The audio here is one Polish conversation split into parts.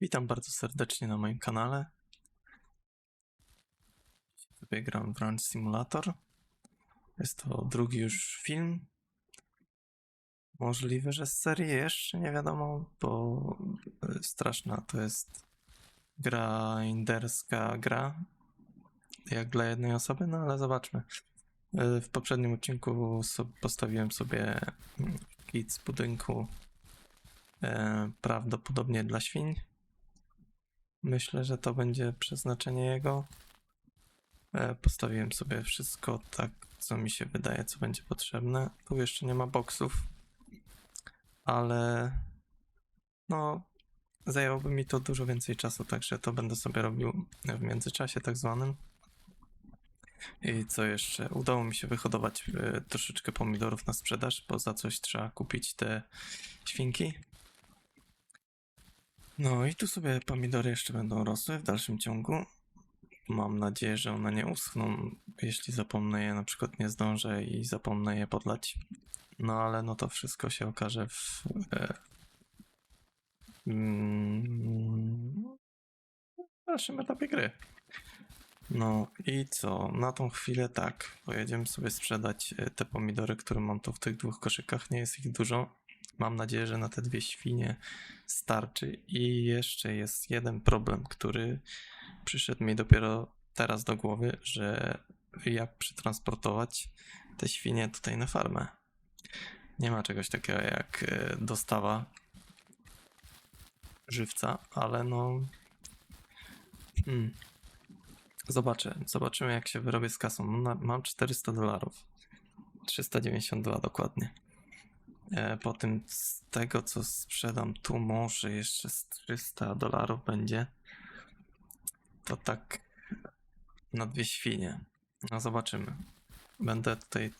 Witam bardzo serdecznie na moim kanale. Sobie gram Simulator. Jest to drugi już film. Możliwe, że z serii jeszcze nie wiadomo, bo e, straszna to jest grinderska gra. Jak dla jednej osoby, no ale zobaczmy. E, W poprzednim odcinku postawiłem sobie mm, kit z budynku e, prawdopodobnie dla świń. Myślę, że to będzie przeznaczenie jego. E, Postawiłem sobie wszystko tak, co mi się wydaje, co będzie potrzebne. Tu jeszcze nie ma boksów, ale no, zajęłoby mi to dużo więcej czasu, także to będę sobie robił w międzyczasie, tak zwanym. I co jeszcze? Udało mi się wyhodować e, troszeczkę pomidorów na sprzedaż, bo za coś trzeba kupić te świnki. No i tu sobie pomidory jeszcze będą rosły w dalszym ciągu. Mam nadzieję, że one nie uschną, jeśli zapomnę je, na przykład nie zdążę i zapomnę je podlać. No ale no to wszystko się okaże w... E, w dalszym etapie gry. No i co? Na tą chwilę tak. Pojedziemy sobie sprzedać e, te pomidory, które mam tu w tych dwóch koszykach. Nie jest ich dużo. Mam nadzieję, że na te dwie świnie starczy. I jeszcze jest jeden problem, który przyszedł mi dopiero teraz do głowy, że jak przetransportować te świnie tutaj na farmę. Nie ma czegoś takiego jak e, dostawa żywca, ale no. Hmm. Zobaczę, zobaczymy jak się wyrobię z kasą. No, Mam 400 dolarów. 392 dokładnie. E, Po tym z tego co sprzedam tu może jeszcze z 300 dolarów będzie. To tak na dwie świnie. No zobaczymy. Będę tutaj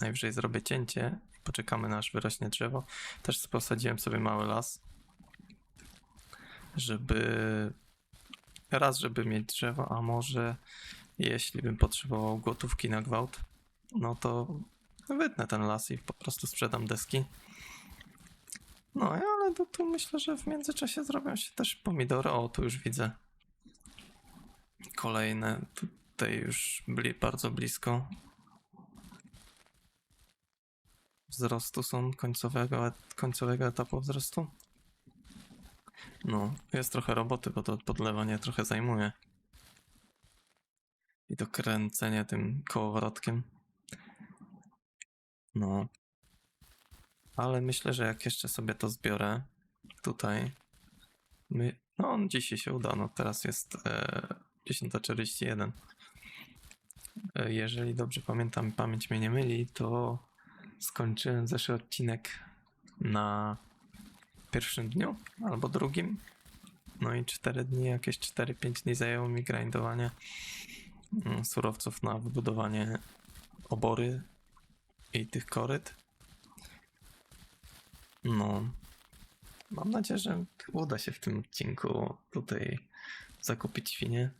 najwyżej zrobię cięcie. Poczekamy aż wyrośnie drzewo. Też posadziłem sobie mały las. Żeby raz, żeby mieć drzewo, a może jeśli bym potrzebował gotówki na gwałt, no to wytnę ten las i po prostu sprzedam deski. No, ale to tu myślę, że w międzyczasie zrobią się też pomidory. O, tu już widzę kolejne. Tutaj już byli bardzo blisko. Wzrostu są końcowego, końcowego etapu wzrostu. No, jest trochę roboty, bo to podlewanie trochę zajmuje. I to kręcenie tym kołowrotkiem. No. Ale myślę, że jak jeszcze sobie to zbiorę tutaj. My... No, dzisiaj się uda. No, teraz jest e, 10.41. E, jeżeli dobrze pamiętam, pamięć mnie nie myli, to skończyłem zeszły odcinek na pierwszym dniu albo drugim. No i 4 dni, jakieś 4-5 dni zajęło mi grindowanie mm, surowców na wybudowanie obory i tych koryt. No. Mam nadzieję, że uda się w tym odcinku tutaj zakupić świnie.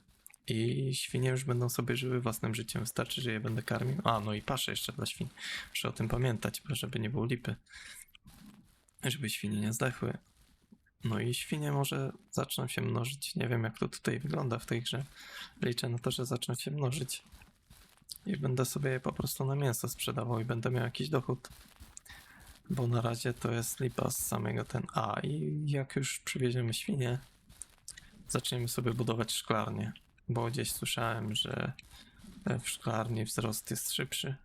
I świnie już będą sobie żyły własnym życiem. Wystarczy, że je będę karmił. A, no i paszę jeszcze dla świn. Muszę o tym pamiętać, żeby nie było lipy. Żeby świnie nie zdechły. No i świnie może zaczną się mnożyć. Nie wiem, jak to tutaj wygląda w tej grze. Liczę na to, że zaczną się mnożyć. I będę sobie je po prostu na mięso sprzedawał i będę miał jakiś dochód. Bo na razie to jest lipa z samego ten. A i jak już przywieziemy świnie, zaczniemy sobie budować szklarnię. Bo gdzieś słyszałem, że e, w szklarni wzrost jest szybszy.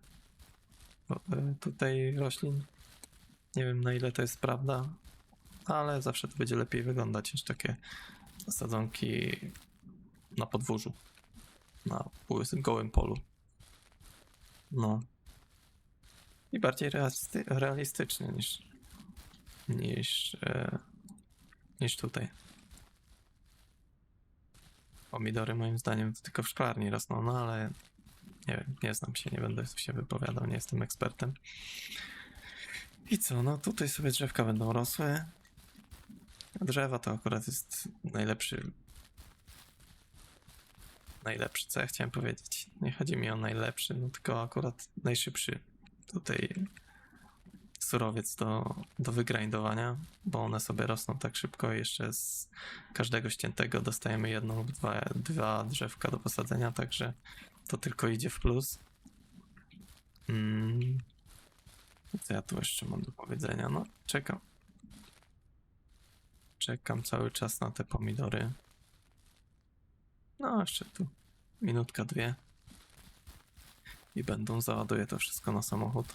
E, tutaj roślin. Nie wiem na ile to jest prawda, ale zawsze to będzie lepiej wyglądać niż takie sadzonki na podwórzu, na gołym polu. No. I bardziej realisty, realistycznie niż niż e, niż tutaj. Pomidory moim zdaniem to tylko w szklarni rosną, no ale nie wiem, nie znam się, nie będę się wypowiadał, nie jestem ekspertem. I co, no tutaj sobie drzewka będą rosły. Drzewa to akurat jest najlepszy. Najlepszy, co ja chciałem powiedzieć. Nie chodzi mi o najlepszy, no tylko akurat najszybszy tutaj surowiec do, do wygrindowania, bo one sobie rosną tak szybko i jeszcze z każdego ściętego dostajemy jedną lub dwa, dwa drzewka do posadzenia, także to tylko idzie w plus. Mm. Co ja tu jeszcze mam do powiedzenia? No, czekam. Czekam cały czas na te pomidory. No, jeszcze tu minutka, dwie. I będą, załaduję to wszystko na samochód.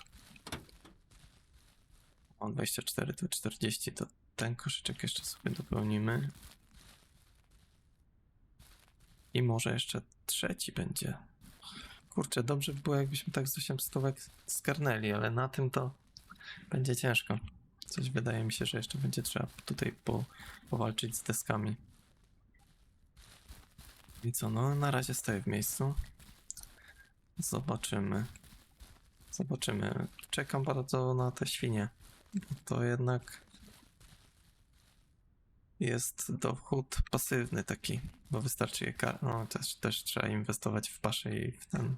Mam 24, tu 40, to ten koszyczek jeszcze sobie dopełnimy. I może jeszcze trzeci będzie. Kurczę, dobrze by było, jakbyśmy tak z 8 stówek skarnęli, ale na tym to będzie ciężko. Coś wydaje mi się, że jeszcze będzie trzeba tutaj po, powalczyć z deskami. I co, no na razie stoję w miejscu. Zobaczymy. Zobaczymy. Czekam bardzo na te świnie. To jednak jest dochód pasywny taki, bo wystarczy je kar- no też, też trzeba inwestować w paszę i w ten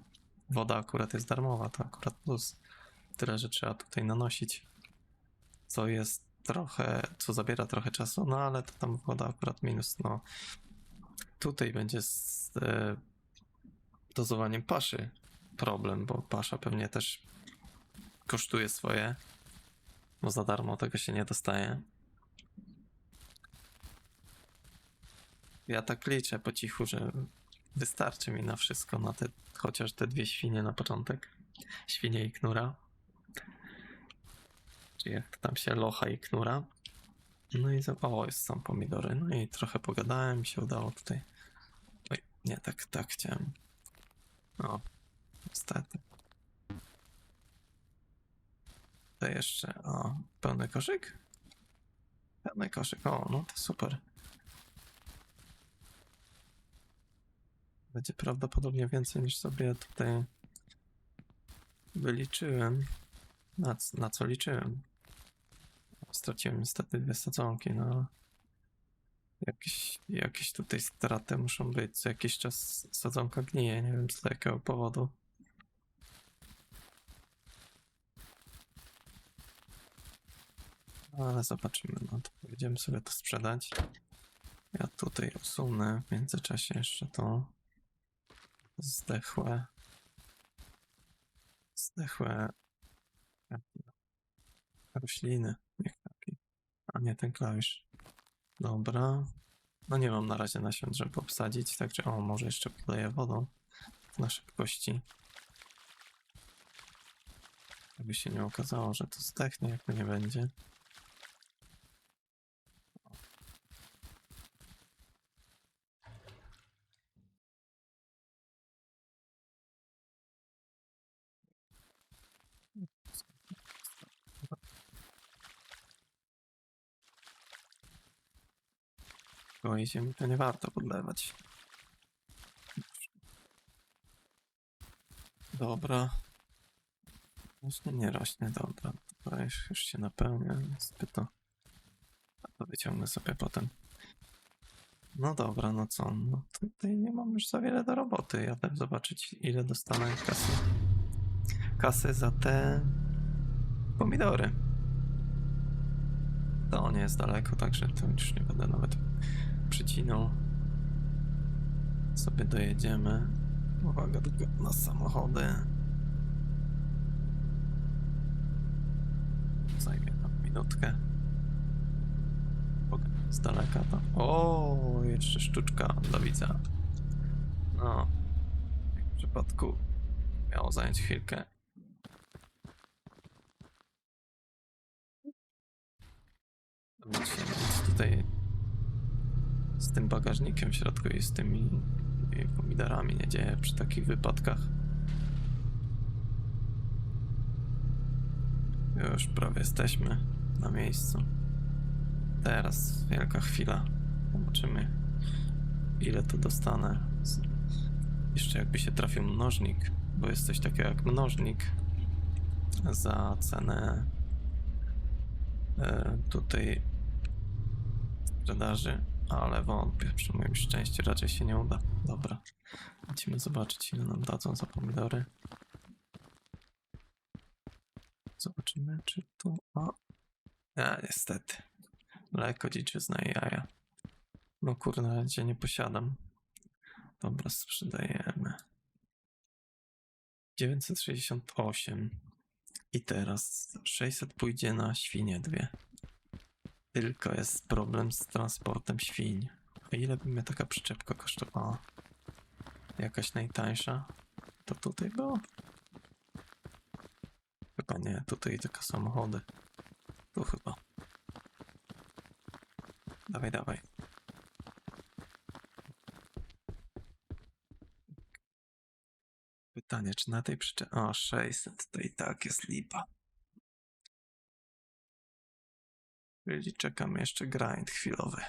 woda akurat jest darmowa, to akurat plus. Tyle, że trzeba tutaj nanosić, co jest trochę, co zabiera trochę czasu, no ale to tam woda akurat minus, no. Tutaj będzie z e, dozowaniem paszy problem, bo pasza pewnie też kosztuje swoje, bo za darmo tego się nie dostaje. Ja tak liczę po cichu, że wystarczy mi na wszystko, na te, chociaż te dwie świnie na początek. Świnie i knura. Czy jak tam się locha i knura. No i za... O, jest są pomidory. No i trochę pogadałem, się udało tutaj. Oj, nie, tak, tak chciałem. O, niestety. To jeszcze, o, pełny koszyk? Pełny koszyk, o, no to super. Będzie prawdopodobnie więcej niż sobie tutaj wyliczyłem. Na, na co liczyłem? Straciłem niestety dwie sadzonki, no jakieś, jakieś tutaj straty muszą być. Co jakiś czas sadzonka gnije, nie wiem z jakiego powodu. No, ale zobaczymy, no to będziemy sobie to sprzedać. Ja tutaj usunę w międzyczasie jeszcze to zdechłe zdechłe rośliny. A nie ten klawisz. Dobra. No nie mam na razie nasion, żeby obsadzić, także o, może jeszcze podaję wodą na szybkości. Aby się nie okazało, że to zdechnie, jak to nie będzie. Gołej ziemi to nie warto podlewać. Dobra. Rośnie, nie rośnie, dobra. To już, się napełnia, zbyt to, to wyciągnę sobie potem. No dobra, no co? No tutaj nie mam już za wiele do roboty. Jadę zobaczyć, ile dostanę kasy. Kasy za te pomidory. To nie jest daleko, także to już nie będę nawet przycinał. Sobie dojedziemy. Uwaga tylko na samochody. Zajmie nam minutkę. Z daleka to. O, jeszcze sztuczka dla widza. No. W przypadku miało zająć chwilkę. Nic tutaj z tym bagażnikiem w środku i z tymi pomidorami nie dzieje przy takich wypadkach. Już prawie jesteśmy na miejscu. Teraz wielka chwila. Zobaczymy, ile tu dostanę. Jeszcze jakby się trafił mnożnik, bo jest coś takiego jak mnożnik za cenę e, tutaj sprzedaży, ale wątpię, przy moim szczęściu raczej się nie uda. Dobra, lecimy zobaczyć ile nam dadzą za pomidory. Zobaczymy. Czy tu. O. A, niestety. Mleko, dziczyzna i jaja. No kurde, razie nie posiadam. Dobra, sprzedajemy. 968. I teraz 600 pójdzie na świnie dwie. Tylko jest problem z transportem świń. A ile by mnie taka przyczepka kosztowała? Jakaś najtańsza? To tutaj było? Chyba nie, tutaj tylko samochody. Tu chyba. Dawaj, dawaj. Pytanie, czy na tej przyczepie... O, 600, to i tak jest lipa. Czyli czekam jeszcze grind chwilowy.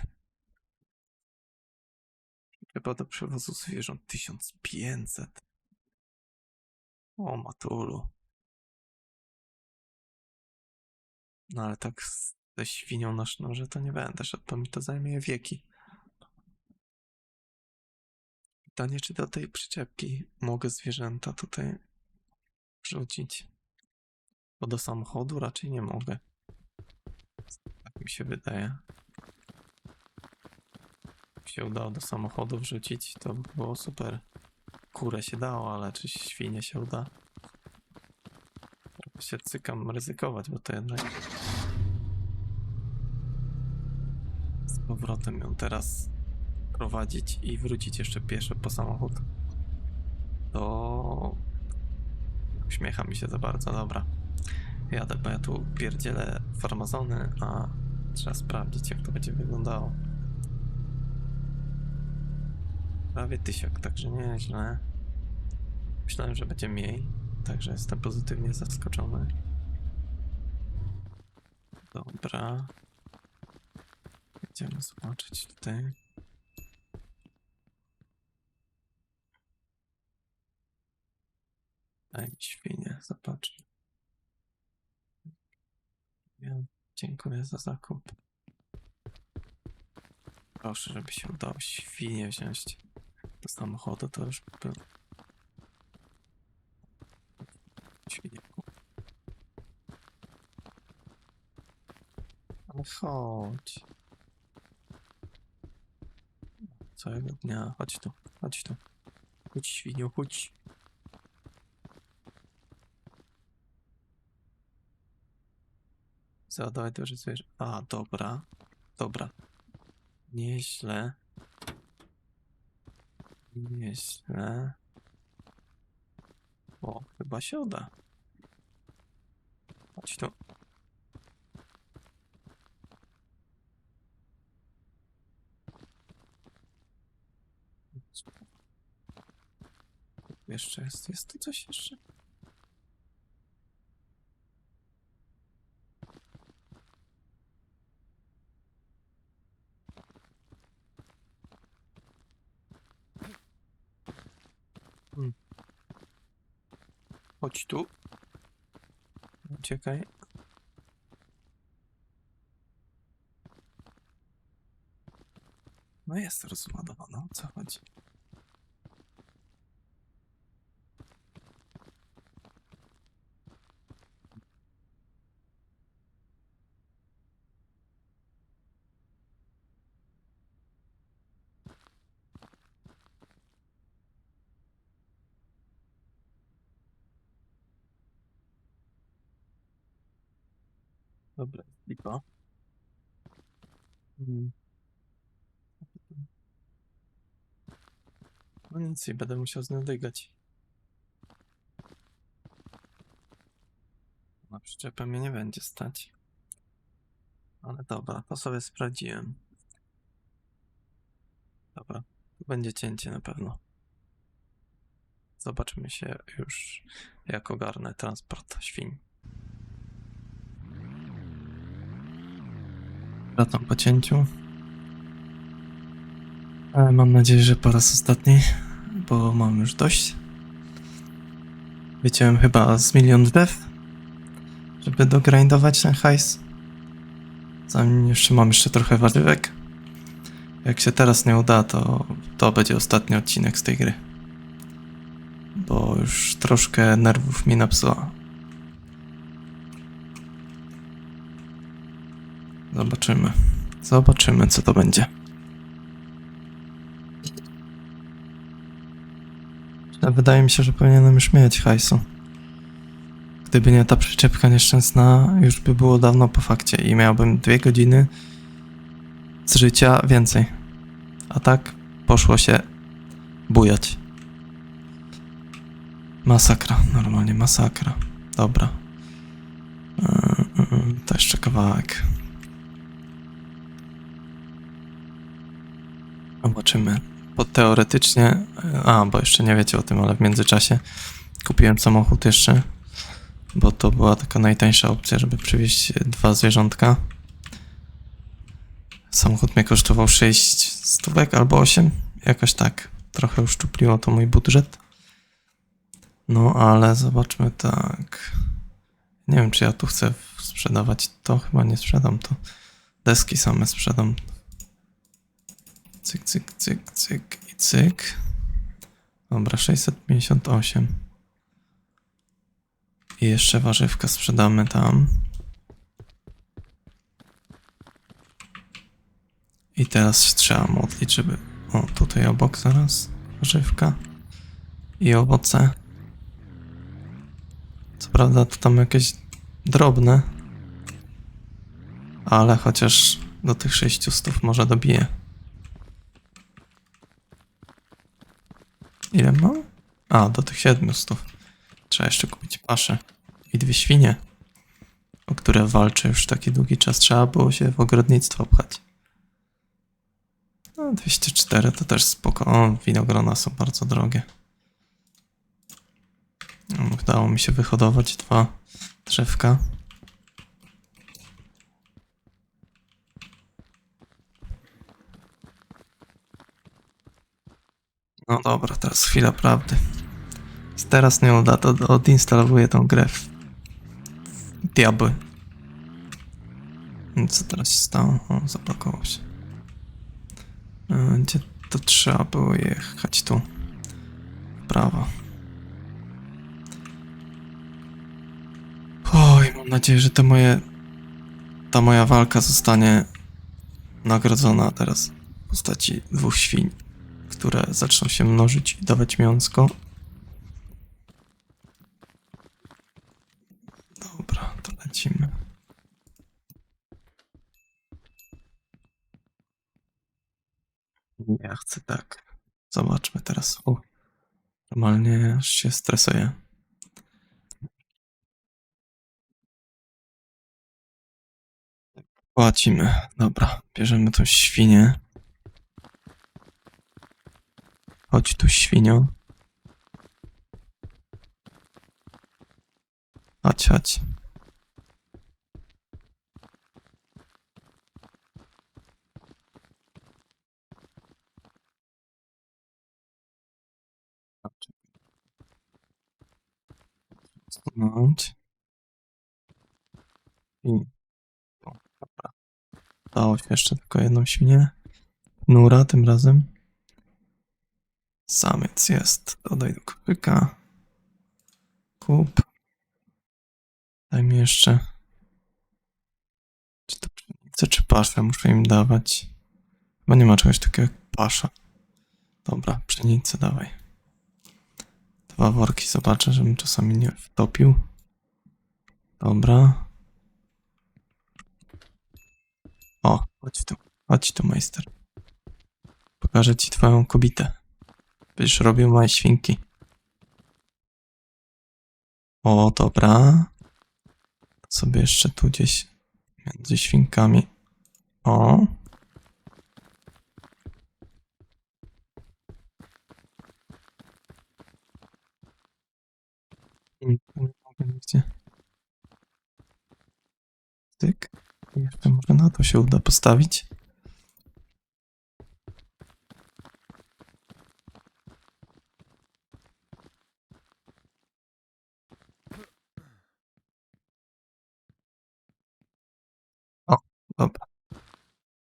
Chyba do przewozu zwierząt 1500. O, matulu. No ale tak ze świnią na sznurze to nie będę szedł, bo mi to zajmie wieki. Pytanie, czy do tej przyczepki mogę zwierzęta tutaj wrzucić? Bo do samochodu raczej nie mogę. Tak mi się wydaje. Jak się udało do samochodu wrzucić, to by było super. Kurę się dało, ale czy świnie się uda? Trochę się cykam ryzykować, bo to jednak... Z powrotem ją teraz prowadzić i wrócić jeszcze pieszo po samochód. To... Uśmiecha mi się za bardzo, dobra. Jadę, bo ja tu pierdzielę farmazony, a trzeba sprawdzić jak to będzie wyglądało. Prawie tysiak, także nieźle. Myślałem, że będzie mniej, także jestem pozytywnie zaskoczony. Dobra. Będziemy zobaczyć tutaj. Daj mi świnie, zobacz. Ja dziękuję za zakup. Proszę, żeby się udało świnie wziąć do samochodu, to już by... Świnie. Ale chodź. Całego dnia. Chodź tu, chodź tu. Chodź świniu, chodź. Zadawaj duże zwierzę. A, dobra. Dobra. Nieźle. Nieźle. O, chyba się uda. Chodź tu. Jeszcze jest, jest tu coś jeszcze? Hmm. Chodź tu. Uciekaj. No jest rozładowana, o co chodzi? Dobra, lipa. Mm. No nic, i będę musiał z nią. Na przyczepę mnie nie będzie stać. Ale dobra, to sobie sprawdziłem. Dobra, będzie cięcie na pewno. Zobaczymy się już, jak ogarnę transport świń. Wracam po cięciu. Ale mam nadzieję, że po raz ostatni, bo mam już dość. Wyciąłem chyba z milion drzew, żeby dogrindować ten hajs. Zanim jeszcze mam jeszcze trochę warzywek. Jak się teraz nie uda, to to będzie ostatni odcinek z tej gry. Bo już troszkę nerwów mi napsuła. Zobaczymy. Zobaczymy, co to będzie. Wydaje mi się, że powinienem już mieć hajsu. Gdyby nie ta przyczepka nieszczęsna, już by było dawno po fakcie i miałbym dwie godziny z życia więcej. A tak poszło się bujać. Masakra, normalnie masakra. Dobra. Yy, yy, To jeszcze kawałek. Zobaczymy. Bo teoretycznie, a bo jeszcze nie wiecie o tym, ale w międzyczasie kupiłem samochód jeszcze, bo to była taka najtańsza opcja, żeby przywieźć dwa zwierzątka. Samochód mnie kosztował 6 stówek albo 8, jakoś tak. Trochę uszczupliło to mój budżet. No ale zobaczmy tak. Nie wiem, czy ja tu chcę sprzedawać to, chyba nie sprzedam to. Deski same sprzedam. Cyk, cyk, cyk, cyk i cyk. Dobra, 658. I jeszcze warzywka sprzedamy tam. I teraz trzeba modlić, żeby... O, tutaj obok zaraz. Warzywka. I owoce. Co prawda to tam jakieś drobne. Ale chociaż do tych 600 może dobiję. Ile mam? A, do tych 700. Trzeba jeszcze kupić paszę i dwie świnie, o które walczę już taki długi czas. Trzeba było się w ogrodnictwo pchać. No, 204 to też spoko. O, winogrona są bardzo drogie. No, Udało mi się wyhodować dwa drzewka. No dobra, teraz chwila prawdy. Teraz nie uda, to odinstalowuję tą grę diabły. Co teraz się stało? O, zablokował się. E, Gdzie to trzeba było jechać? Tu. Prawo. Oj, mam nadzieję, że to moje... Ta moja walka zostanie nagrodzona teraz w postaci dwóch świń, które zaczną się mnożyć i dawać mięsko. Dobra, to lecimy. Ja chcę tak. Zobaczmy teraz. Normalnie aż się stresuję. Płacimy. Dobra, bierzemy tą świnię. Chodź tu, świnio. Chodź, chodź. Stanąć. I... Dało się jeszcze tylko jedną świnię. Nura tym razem. Samiec jest. Dodaj do kopyka. Kup. Daj mi jeszcze. Czy to pszenicę, czy paszę muszę im dawać? Chyba nie ma czegoś takiego jak pasza. Dobra, pszenicę dawaj. Dwa worki zobaczę, żebym czasami nie wtopił. Dobra. O, chodź tu. Chodź tu, majster. Pokażę ci twoją kobietę. Będziesz robił moje świnki. O, dobra. Sobie jeszcze tu gdzieś między świnkami. O. Nie mogę nigdzie. Tyk. Jeszcze może na to się uda postawić. O, dobra.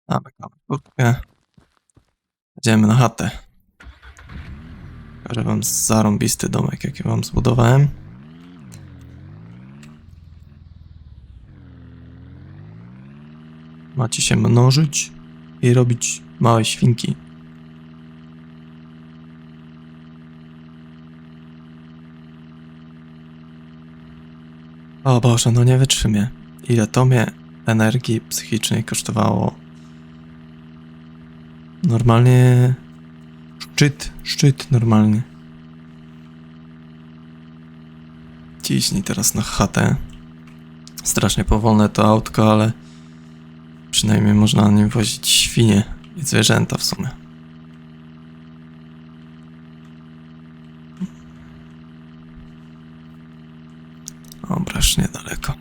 Mamy Idziemy na chatę. Pokażę wam zarąbisty domek, jaki wam zbudowałem. Macie się mnożyć i robić małe świnki. O Boże, no nie wytrzymię. Ile to mnie energii psychicznej kosztowało. Normalnie szczyt, szczyt normalnie. Ciśnij teraz na chatę. Strasznie powolne to autko, ale przynajmniej można na nim wozić świnie i zwierzęta w sumie. Dobra, już niedaleko.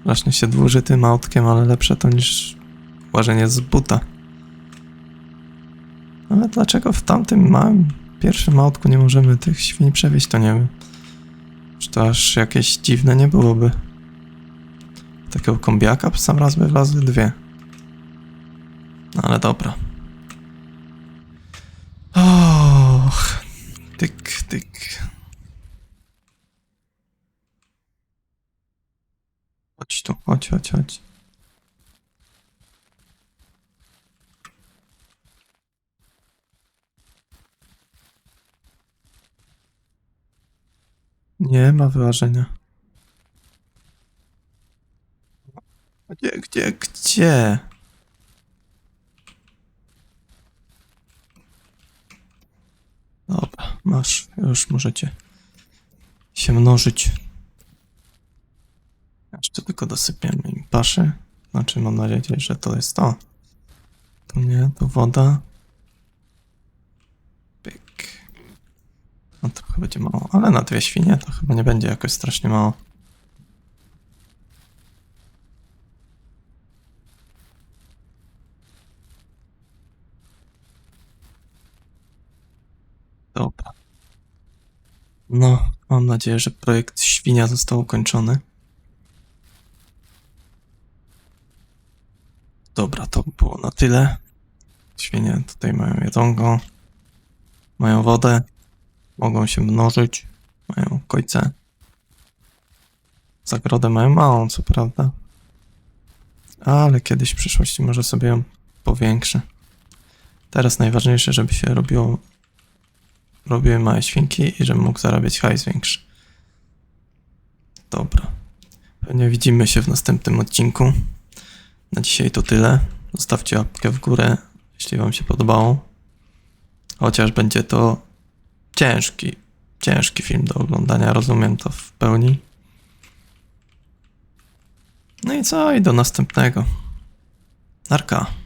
Strasznie się dłuży tym autkiem, ale lepsze to niż łażenie z buta. Ale dlaczego w tamtym małym pierwszym autku nie możemy tych świń przewieźć, to nie wiem. Czy to aż jakieś dziwne nie byłoby. Takiego kombiaka w sam raz by wlazły dwie. No ale dobra. Och, tyk, tyk. Chodź tu, chodź, chodź, chodź. Nie ma wyłażenia. Gdzie, gdzie, gdzie? Dobra, masz, już możecie się mnożyć. Jeszcze tylko dosypiemy im paszy. Znaczy, mam nadzieję, że to jest to. Tu nie, tu woda. No trochę będzie mało, ale na dwie świnie to chyba nie będzie jakoś strasznie mało. Dobra. No, mam nadzieję, że projekt świnia został ukończony. Dobra, to było na tyle. Świnie tutaj mają jedzonko, mają wodę, mogą się mnożyć, mają kojce. Zagrodę mają małą, co prawda. Ale kiedyś w przyszłości może sobie ją powiększę. Teraz najważniejsze, żeby się robiło robiły małe świnki i żebym mógł zarabiać hajs większy. Dobra. Pewnie widzimy się w następnym odcinku. Na dzisiaj to tyle. Zostawcie łapkę w górę, jeśli Wam się podobało. Chociaż będzie to ciężki, ciężki film do oglądania, rozumiem to w pełni. No i co? I do następnego. Narka.